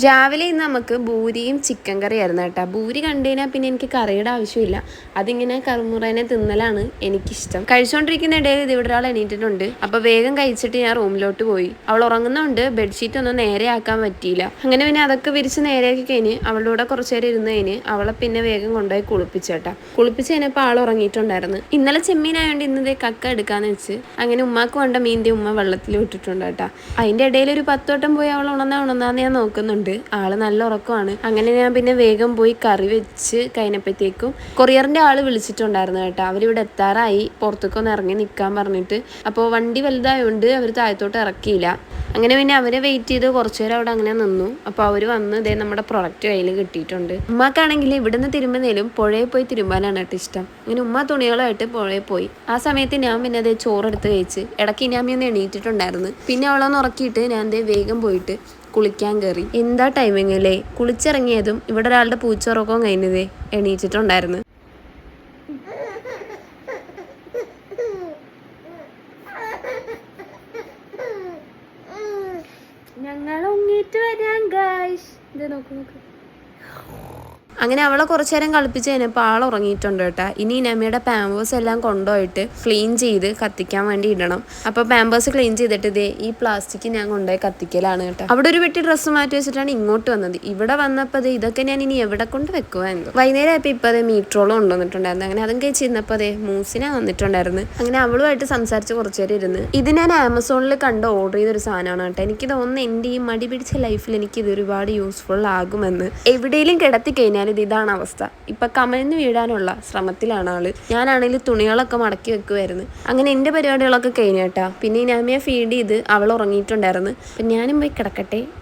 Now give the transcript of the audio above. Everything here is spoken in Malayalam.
രാവിലെ ഇന്ന് നമുക്ക് ഭൂരിയും ചിക്കൻ കറിയായിരുന്നു കേട്ടോ. ഭൂരി കണ്ടു കഴിഞ്ഞാൽ പിന്നെ എനിക്ക് കറിയുടെ ആവശ്യമില്ല. അതിങ്ങനെ കറുമുറേനെ തിന്നലാണ് എനിക്കിഷ്ടം. കഴിച്ചുകൊണ്ടിരിക്കുന്ന ഇടയിൽ ഇത് ഇവിടെ ഒരാൾ എണീറ്റിട്ടുണ്ട്. അപ്പൊ വേഗം കഴിച്ചിട്ട് ഞാൻ റൂമിലോട്ട് പോയി. അവൾ ഉറങ്ങുന്നുണ്ട്. ബെഡ്ഷീറ്റ് ഒന്നും നേരെ ആക്കാൻ പറ്റിയില്ല. അങ്ങനെ പിന്നെ അതൊക്കെ വിരിച്ച് നേരെയാക്കി കഴിഞ്ഞ് അവളുടെ കൂടെ കുറച്ചു നേരം കഴിഞ്ഞ് അവളെ പിന്നെ വേഗം കൊണ്ടുപോയി കുളിപ്പിച്ചേട്ടാ കുളിപ്പിച്ച് കഴിഞ്ഞപ്പോൾ ആൾ ഉറങ്ങിയിട്ടുണ്ടായിരുന്നു. ഇന്നലെ ചെമ്മീനായോണ്ട് ഇന്ന് ഇതേ കക്ക എടുക്കാന്ന് വെച്ച് അങ്ങനെ ഉമ്മാക്ക് വേണ്ട മീന്റെ ഉമ്മ വെള്ളത്തിൽ വിട്ടിട്ടുണ്ട് കേട്ടാ. അതിന്റെ ഇടയിൽ ഒരു പത്തോട്ടം പോയി അവൾ ഉണന്നാ ഉണന്നാന്ന് ഞാൻ നോക്കുന്നുണ്ട്. ആൾ നല്ല ഉറക്കമാണ്. അങ്ങനെ ഞാൻ പിന്നെ വേഗം പോയി കറി വെച്ച് കഴിഞ്ഞപ്പോഴത്തേക്കും കൊറിയറിന്റെ ആൾ വിളിച്ചിട്ടുണ്ടായിരുന്നു കേട്ടോ. അവരിവിടെ എത്താറായി. പുറത്തേക്കൊന്ന് ഇറങ്ങി നിൽക്കാൻ പറഞ്ഞിട്ട്. അപ്പോൾ വണ്ടി വലുതായതുകൊണ്ട് അവർ താഴത്തോട്ട് ഇറക്കിയില്ല. അങ്ങനെ പിന്നെ അവരെ വെയിറ്റ് ചെയ്ത് കുറച്ചു നേരം അവിടെ അങ്ങനെ നിന്നു. അപ്പോൾ അവർ വന്ന് ഇതേ നമ്മുടെ പ്രൊഡക്റ്റ് കയ്യിൽ കിട്ടിയിട്ടുണ്ട്. ഉമ്മക്കാണെങ്കിൽ ഇവിടുന്ന് തിരുമ്പുന്നതിലും പുഴയിൽ പോയി തിരുമ്പാനാണ് കേട്ടോ ഇഷ്ടം. അങ്ങനെ ഉമ്മ തുണികളുമായിട്ട് പുഴയിൽ പോയി. ആ സമയത്ത് ഞാൻ പിന്നെ അതേ ചോറെടുത്ത് കഴിച്ച് ഇടയ്ക്ക് ഇനാമി ഒന്ന് എണീറ്റിട്ടുണ്ടായിരുന്നു. പിന്നെ അവളൊന്ന് ഉറക്കിയിട്ട് ഞാൻ ദേ വേഗം പോയിട്ട് കുളിക്കാൻ കയറി എന്താ ടൈമിങ് അല്ലേ കുളിച്ചിറങ്ങിയതും ഇവിടെ ഒരാളുടെ പൂച്ചുറക്കവും കഴിഞ്ഞതേ എണീറ്റിട്ടുണ്ടായിരുന്നു. ഞങ്ങൾ ഉങ്ങിട്ട് വരാം ഗായ്സ് ഇത് നോക്കൂ നോക്ക്. അങ്ങനെ അവളെ കുറച്ചു നേരം കളിപ്പിച്ച് കഴിഞ്ഞപ്പോൾ ആൾ ഉറങ്ങിയിട്ടുണ്ട് കേട്ടോ. ഇനി നമ്മയുടെ പാമ്പേഴ്സ് എല്ലാം കൊണ്ടുപോയിട്ട് ക്ലീൻ ചെയ്ത് കത്തിക്കാൻ വേണ്ടി ഇടണം. അപ്പോൾ പാമ്പേഴ്സ് ക്ലീൻ ചെയ്തിട്ട് ഇതേ ഈ പ്ലാസ്റ്റിക് ഞാൻ കൊണ്ടുപോയി കത്തിക്കലാണ് കേട്ടോ. അവിടെ ഒരു വെട്ടി ഡ്രസ്സ് മാറ്റി വെച്ചിട്ടാണ് ഇങ്ങോട്ട് വന്നത്. ഇവിടെ വന്നപ്പോൾ ഇതൊക്കെ ഞാൻ ഇനി എവിടെ കൊണ്ട് വെക്കുമായിരുന്നു വൈകുന്നേരം ആയപ്പോൾ ഇപ്പോൾ അതേ മീറ്ററോളം കൊണ്ടുവന്നിട്ടുണ്ടായിരുന്നു. അങ്ങനെ അതും കഴിച്ച് ഇരുന്നപ്പോൾ അതേ മൂസിനെ വന്നിട്ടുണ്ടായിരുന്നു. അങ്ങനെ അവളുമായിട്ട് സംസാരിച്ച് കുറച്ചു നേരം ഇരുന്ന്. ഇത് ഞാൻ ആമസോണിൽ കണ്ട് ഓർഡർ ചെയ്തൊരു സാധനമാണ് കേട്ടോ. എനിക്ക് ഒന്ന് എന്റെ ഈ മടി പിടിച്ച ലൈഫിൽ എനിക്ക് ഇത് ഒരുപാട് യൂസ്ഫുൾ ആകുമെന്ന്. എവിടെയെങ്കിലും കിടത്തി കഴിഞ്ഞാൽ ഇത് ഇതാണ് അവസ്ഥ. ഇപ്പൊ കമലിന് വീഴാനുള്ള ശ്രമത്തിലാണ് ആൾ. ഞാനാണെങ്കിൽ തുണികളൊക്കെ മടക്കി വെക്കുമായിരുന്നു അങ്ങനെ എന്റെ പരിപാടികളൊക്കെ കഴിഞ്ഞേട്ടാ പിന്നെ ഈ നാമിയെ ഫീഡ് ചെയ്ത് അവൾ ഉറങ്ങിയിട്ടുണ്ടായിരുന്നു. അപ്പം ഞാനും പോയി കിടക്കട്ടെ.